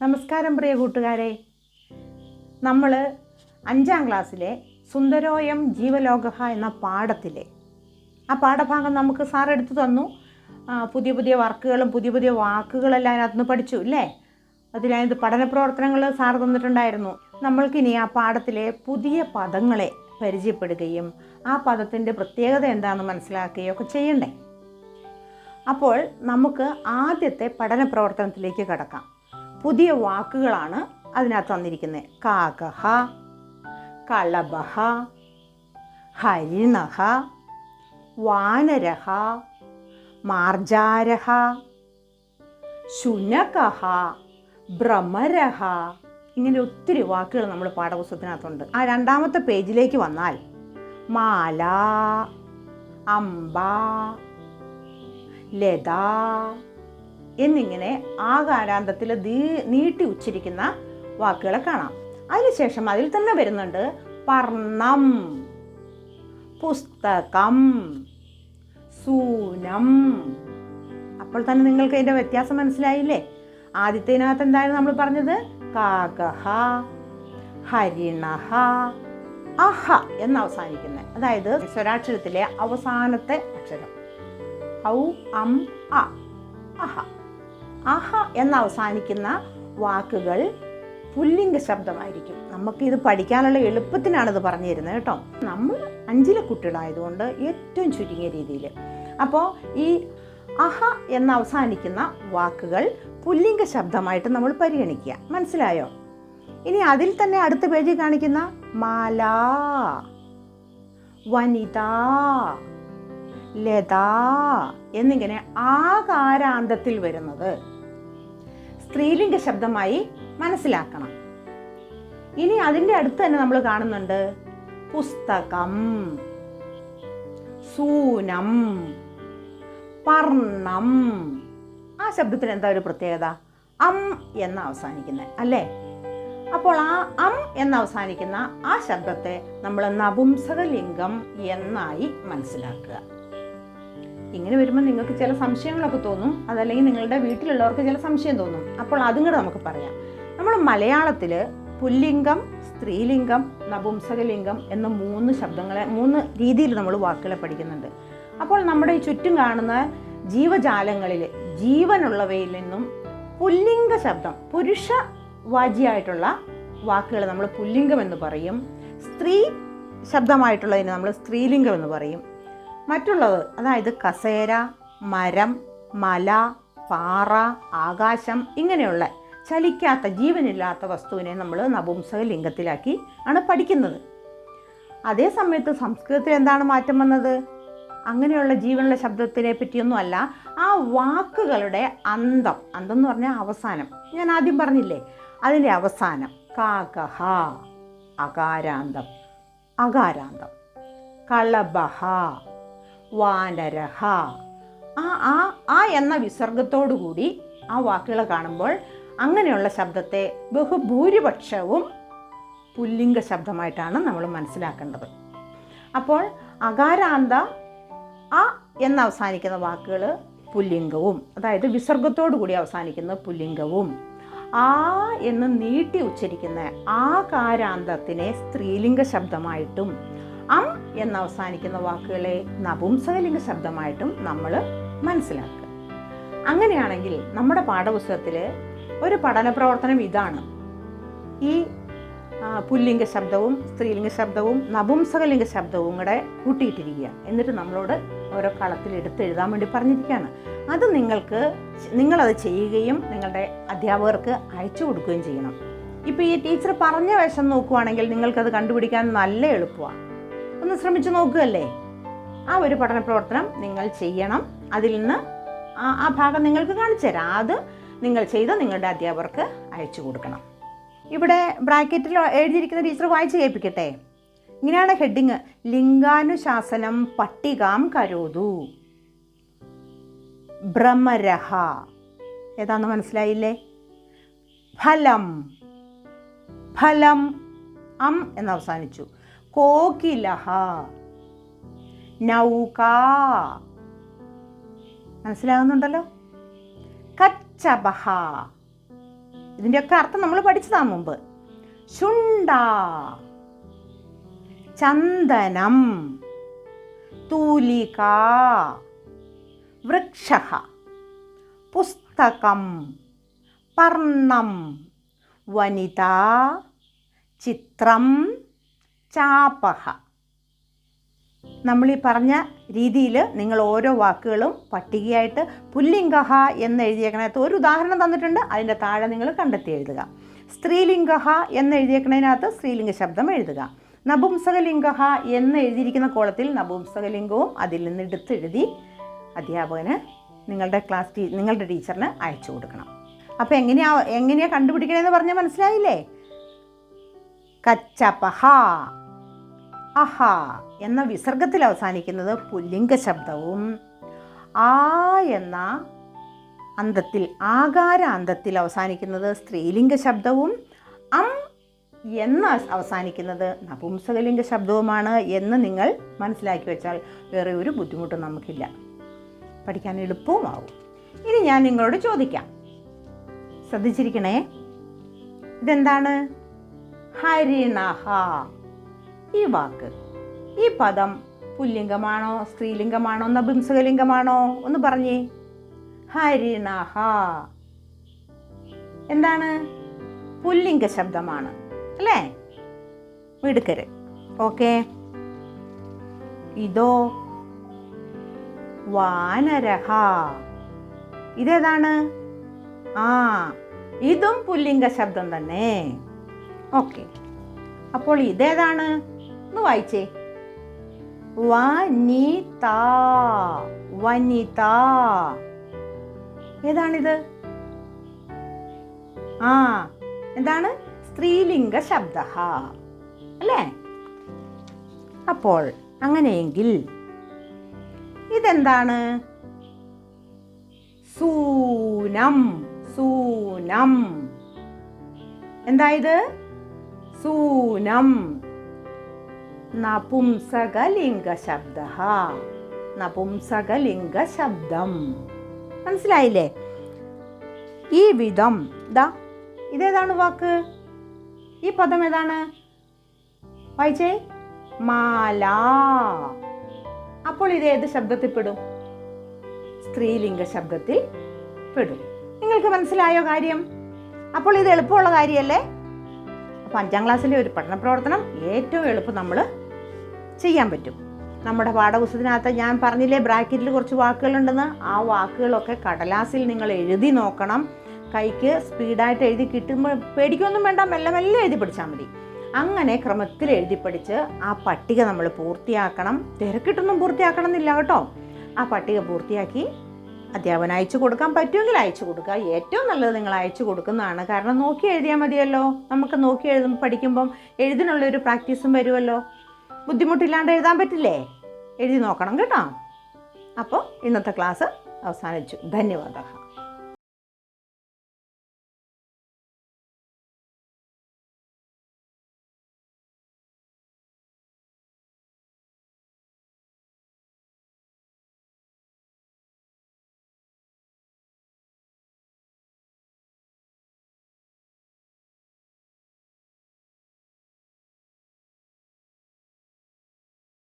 നമസ്കാരം പ്രിയ കൂട്ടുകാരെ. നമ്മൾ അഞ്ചാം ക്ലാസ്സിലെ സുന്ദരോയം ജീവലോകഹ എന്ന പാഠത്തിലെ ആ പാഠഭാഗം നമുക്ക് സാർ എടുത്തു തന്നു. പുതിയ പുതിയ വർക്കുകളും പുതിയ പുതിയ വാക്കുകളെല്ലാം അതിനകത്തുനിന്ന് പഠിച്ചു അല്ലേ അതിലതിനകത്ത് പഠന പ്രവർത്തനങ്ങൾ സാർ തന്നിട്ടുണ്ടായിരുന്നു. നമ്മൾക്കിനി ആ പാഠത്തിലെ പുതിയ പദങ്ങളെ പരിചയപ്പെടുകയും ആ പദത്തിന്റെ പ്രത്യേകത എന്താണെന്ന് മനസ്സിലാക്കുകയും ഒക്കെ ചെയ്യണ്ടേ? അപ്പോൾ നമുക്ക് ആദ്യത്തെ പഠന പ്രവർത്തനത്തിലേക്ക് കടക്കാം. പുതിയ വാക്കുകളാണ് അതിനകത്ത് തന്നിരിക്കുന്നത് കാകഹ കളബഹ ഹരിണഹ വാനരഹ മാർജാരഹ ശുനകഹ ഭ്രമരഹ ഇങ്ങനെ ഒത്തിരി വാക്കുകൾ നമ്മൾ പാഠപുസ്തകത്തിനകത്തുണ്ട്. ആ രണ്ടാമത്തെ പേജിലേക്ക് വന്നാൽ മാല അംബ ലത എന്നിങ്ങനെ ആകാരാന്തത്തിൽ നീട്ടി ഉച്ചരിക്കുന്ന വാക്കുകളെ കാണാം. അതിനുശേഷം അതിൽ തന്നെ വരുന്നുണ്ട് പർണം പുസ്തകം സൂനം. അപ്പോൾ തന്നെ നിങ്ങൾക്ക് അതിന്റെ വ്യത്യാസം മനസ്സിലായില്ലേ? ആദ്യത്തേനകത്ത് എന്തായാലും നമ്മൾ പറഞ്ഞത്? കാകഹ ഹരിണഹ അഹ എന്ന് അവസാനിക്കുന്നത്. അതായത് സ്വരാക്ഷരത്തിലെ അവസാനത്തെ അക്ഷരം. ഔ അം അ അഹ. അഹ എന്ന് അവസാനിക്കുന്ന വാക്കുകൾ പുല്ലിംഗ ശബ്ദമായിരിക്കും. നമുക്ക് ഇത് പഠിക്കാനുള്ള എളുപ്പത്തിനാണ് ഇത് പറഞ്ഞു തരുന്നത് കേട്ടോ. നമ്മൾ അഞ്ചിലെ കുട്ടികളായതുകൊണ്ട് ഏറ്റവും ചുരുങ്ങിയ രീതിയിൽ. അപ്പോൾ ഈ അഹ എന്ന് അവസാനിക്കുന്ന വാക്കുകൾ പുല്ലിംഗ ശബ്ദമായിട്ട് നമ്മൾ പരിഗണിക്കുക. മനസ്സിലായോ? ഇനി അതിൽ തന്നെ അടുത്ത പേജിൽ കാണിക്കുന്ന മാല വനിത ലത എന്നിങ്ങനെ ആകാരാന്തത്തിൽ വരുന്നത്. സ്ത്രീലിംഗ ശബ്ദമായി മനസ്സിലാക്കണം. ഇനി അതിന്റെ അടുത്ത് തന്നെ നമ്മൾ കാണുന്നുണ്ട് പുസ്തകം സൂനം പർണം. ആ ശബ്ദത്തിന് എന്താ ഒരു പ്രത്യേകത? അം എന്ന് അവസാനിക്കുന്നത് അല്ലേ? അപ്പോൾ ആ അം എന്ന് അവസാനിക്കുന്ന ആ ശബ്ദത്തെ നമ്മൾ നപുംസകലിംഗം എന്നായി മനസ്സിലാക്കുക. ഇങ്ങനെ വരുമ്പോൾ നിങ്ങൾക്ക് ചില സംശയങ്ങളൊക്കെ തോന്നും. അതല്ലെങ്കിൽ നിങ്ങളുടെ വീട്ടിലുള്ളവർക്ക് ചില സംശയം തോന്നും. അപ്പോൾ അതും കൂടെ നമുക്ക് പറയാം. നമ്മൾ മലയാളത്തിൽ പുല്ലിംഗം സ്ത്രീലിംഗം നപുംസകലിംഗം എന്ന മൂന്ന് ശബ്ദങ്ങളെ മൂന്ന് രീതിയിൽ നമ്മൾ വാക്കുകളെ പഠിക്കുന്നുണ്ട്. അപ്പോൾ നമ്മുടെ ഈ ചുറ്റും കാണുന്ന ജീവജാലങ്ങളിൽ ജീവനുള്ളവയിൽ നിന്നും പുല്ലിംഗ ശബ്ദം പുരുഷ വാചിയായിട്ടുള്ള വാക്കുകൾ നമ്മൾ പുല്ലിംഗം എന്ന് പറയും. സ്ത്രീ ശബ്ദമായിട്ടുള്ളതിന് നമ്മൾ സ്ത്രീലിംഗം എന്ന് പറയും. മറ്റുള്ളത്. അതായത് കസേര മരം മല പാറ ആകാശം ഇങ്ങനെയുള്ള ചലിക്കാത്ത ജീവനില്ലാത്ത വസ്തുവിനെ നമ്മൾ നപുംസക ലിംഗത്തിലാക്കി ആണ് പഠിക്കുന്നത്. അതേ സമയത്ത് സംസ്കൃതത്തിൽ എന്താണ് മാറ്റം വന്നത്? അങ്ങനെയുള്ള ജീവനുള്ള ശബ്ദത്തിനെ പറ്റിയൊന്നും അല്ല ആ വാക്കുകളുടെ അന്തം. അന്തം എന്ന് പറഞ്ഞാൽ അവസാനം. ഞാൻ ആദ്യം പറഞ്ഞില്ലേ? അതിന്റെ അവസാനം. കാകഹ അകാരാന്തം. അകാരാന്തം. കളബഹ വാനരഹ. ആ ആ ആ എന്ന വിസർഗത്തോടുകൂടി ആ വാക്കുകൾ കാണുമ്പോൾ അങ്ങനെയുള്ള ശബ്ദത്തെ ബഹുഭൂരിപക്ഷവും പുല്ലിംഗ ശബ്ദമായിട്ടാണ് നമ്മൾ മനസ്സിലാക്കേണ്ടത്. അപ്പോൾ അകാരാന്ത അ എന്ന് അവസാനിക്കുന്ന വാക്കുകൾ പുല്ലിംഗവും അതായത് വിസർഗത്തോടു കൂടി അവസാനിക്കുന്ന പുല്ലിംഗവും. ആ എന്ന് നീട്ടി ഉച്ചരിക്കുന്ന ആ കാരാന്തത്തിനെ സ്ത്രീലിംഗ ശബ്ദമായിട്ടും അം എന്ന് അവസാനിക്കുന്ന വാക്കുകളെ നപുംസകലിംഗ ശബ്ദമായിട്ടും നമ്മൾ മനസ്സിലാക്കുക. അങ്ങനെയാണെങ്കിൽ നമ്മുടെ പാഠപുസ്തകത്തിൽ ഒരു പഠന പ്രവർത്തനം ഇതാണ്. ഈ പുല്ലിംഗ ശബ്ദവും സ്ത്രീലിംഗ ശബ്ദവും നപുംസകലിംഗ ശബ്ദവും കൂടെ കൂട്ടിയിട്ടിരിക്കുക. എന്നിട്ട് നമ്മളോട് ഓരോ കളത്തിൽ എടുത്ത് എഴുതാൻ വേണ്ടി പറഞ്ഞിരിക്കുകയാണ്. അത് നിങ്ങൾക്ക് നിങ്ങളത് ചെയ്യുകയും നിങ്ങളുടെ അധ്യാപകർക്ക് അയച്ചു കൊടുക്കുകയും ചെയ്യണം. ഇപ്പോൾ ഈ ടീച്ചർ പറഞ്ഞ വശം നോക്കുവാണെങ്കിൽ നിങ്ങൾക്കത് കണ്ടുപിടിക്കാൻ നല്ല എളുപ്പമാണ് ഒന്ന് ശ്രമിച്ചു നോക്കുകയല്ലേ? ആ ഒരു പഠന പ്രവർത്തനം നിങ്ങൾ ചെയ്യണം. അതിൽ നിന്ന് ആ ഭാഗം നിങ്ങൾക്ക് കാണിച്ചു തരാം. അത് നിങ്ങൾ ചെയ്ത് നിങ്ങളുടെ അധ്യാപകർക്ക് അയച്ചു കൊടുക്കണം. ഇവിടെ ബ്രാക്കറ്റിൽ എഴുതിയിരിക്കുന്ന ടീച്ചർ വായിച്ച് കേൾപ്പിക്കട്ടെ. ഇങ്ങനെയാണ് ഹെഡിങ്. ലിംഗാനുശാസനം പട്ടികാം കരോതു. ഭ്രമരഹ ഏതാന്ന് മനസ്സിലായില്ലേ? ഫലം. ഫലം അം എന്ന് അവസാനിച്ചു. കോകിലഹ. നൗക. മനസ്സിലാകുന്നുണ്ടല്ലോ? കച്ചബഹ ഇതിന്റെയൊക്കെ അർത്ഥം നമ്മൾ പഠിച്ചതാ മുമ്പ്. ശുണ്ട. ചന്ദനം. തൂലിക. വൃക്ഷ പുസ്തകം. പർണം. വനിത. ചിത്രം. ചാപഹ. നമ്മൾ ഈ പറഞ്ഞ രീതിയിൽ നിങ്ങൾ ഓരോ വാക്കുകളും പട്ടികയായിട്ട് പുല്ലിംഗഹ എന്ന് എഴുതിയേക്കണകത്ത് ഒരു ഉദാഹരണം തന്നിട്ടുണ്ട്. അതിന്റെ താഴെ നിങ്ങൾ കണ്ടെത്തി എഴുതുക. സ്ത്രീലിംഗഹ എന്ന് എഴുതിയേക്കണതിനകത്ത് സ്ത്രീലിംഗ ശബ്ദം എഴുതുക. നപുംസകലിംഗഹ എന്ന് എഴുതിയിരിക്കുന്ന കോളത്തിൽ നപുംസകലിംഗവും അതിൽ നിന്ന് എടുത്തെഴുതി അധ്യാപകന് നിങ്ങളുടെ ക്ലാസ് ടീ നിങ്ങളുടെ ടീച്ചറിന് അയച്ചു കൊടുക്കണം. അപ്പോൾ എങ്ങനെയാ എങ്ങനെയാണ് കണ്ടുപിടിക്കണമെന്ന് പറഞ്ഞാൽ മനസ്സിലായില്ലേ? കച്ചപഹ. അഹ എന്ന വിസർഗത്തിൽ അവസാനിക്കുന്നത് പുല്ലിംഗ ശബ്ദവും. ആ എന്ന അന്തത്തിൽ ആകാര അന്തത്തിൽ അവസാനിക്കുന്നത് സ്ത്രീലിംഗ ശബ്ദവും. അം എന്ന അവസാനിക്കുന്നത് നപുംസകലിംഗ ശബ്ദവുമാണ് എന്ന് നിങ്ങൾ മനസ്സിലാക്കി വെച്ചാൽ വേറെ ഒരു ബുദ്ധിമുട്ടും നമുക്കില്ല. പഠിക്കാൻ എളുപ്പവുമാവും. ഇനി ഞാൻ നിങ്ങളോട് ചോദിക്കാം. ശ്രദ്ധിച്ചിരിക്കണേ? ഇതെന്താണ്? ഹരിണഹ. ഈ വാക്ക്. ഈ പദം പുല്ലിംഗമാണോ സ്ത്രീലിംഗമാണോ നപുംസകലിംഗമാണോ? ഒന്ന് പറഞ്ഞേ. ഹരിണഹ എന്താണ്? പുല്ലിംഗ ശബ്ദമാണ്. അല്ലേ? മിടുക്കര്. ഓക്കെ. ഇതോ വാനരഹ. ഇതേതാണ്? ആ ഇതും പുല്ലിംഗ ശബ്ദം തന്നെ. ഓക്കെ. അപ്പോൾ ഇതേതാണ്? ഒന്ന് വായിച്ചേ. വനിത വനിത. ഏതാണിത്? ആ എന്താണ്? സ്ത്രീലിംഗ ശബ്ദ. അല്ലേ? അപ്പോൾ അങ്ങനെയെങ്കിൽ ഇതെന്താണ്? സൂനം സൂനം. എന്തായത് സൂനം. നപുംസകലിംഗ ശബ്ദ നപുംസകലിംഗ ശബ്ദം മനസ്സിലായില്ലേ? ഈ വിധം ദാ ഇതേതാണ് വാക്ക്? ഈ പദം ഏതാണ്? വായിച്ചേ? മാല. അപ്പോൾ ഇത് ഏത് ശബ്ദത്തിൽ പെടും? സ്ത്രീലിംഗ ശബ്ദത്തിൽ പെടും. നിങ്ങൾക്ക് മനസ്സിലായോ കാര്യം? അപ്പോൾ ഇത് എളുപ്പമുള്ള കാര്യമല്ലേ? അപ്പോൾ അഞ്ചാം ക്ലാസ്സിലെ ഒരു പഠന പ്രവർത്തനം ഏറ്റവും എളുപ്പം നമ്മൾ ചെയ്യാൻ പറ്റും. നമ്മുടെ പാഠപുസ്തകത്തിനകത്ത് ഞാൻ പറഞ്ഞില്ലേ ബ്രാക്കറ്റിൽ കുറച്ച് വാക്കുകളുണ്ടെന്ന്? ആ വാക്കുകളൊക്കെ കടലാസിൽ നിങ്ങൾ എഴുതി നോക്കണം. കൈക്ക് സ്പീഡായിട്ട് എഴുതി കിട്ടുമ്പോൾ പേടിക്കൊന്നും വേണ്ട മെല്ലെ മെല്ലെ എഴുതി പഠിച്ചാൽ മതി. അങ്ങനെ ക്രമത്തിൽ എഴുതി പഠിച്ച് ആ പട്ടിക നമ്മൾ പൂർത്തിയാക്കണം. തിരക്കിട്ടൊന്നും പൂർത്തിയാക്കണം എന്നില്ല കേട്ടോ. ആ പട്ടിക പൂർത്തിയാക്കി അധ്യാപനം അയച്ചു കൊടുക്കാൻ പറ്റുമെങ്കിൽ അയച്ചു കൊടുക്കുക. ഏറ്റവും നല്ലത് നിങ്ങൾ അയച്ചു കൊടുക്കുന്നതാണ്. കാരണം നോക്കി എഴുതിയാൽ മതിയല്ലോ. നമുക്ക് നോക്കി എഴുതും പഠിക്കുമ്പം എഴുതിനുള്ള ഒരു പ്രാക്ടീസും വരുമല്ലോ. ബുദ്ധിമുട്ടില്ലാണ്ട് എഴുതാൻ പറ്റില്ലേ? എഴുതി നോക്കണം കേട്ടോ. അപ്പോൾ ഇന്നത്തെ ക്ലാസ് അവസാനിച്ചു. ധന്യവാദ.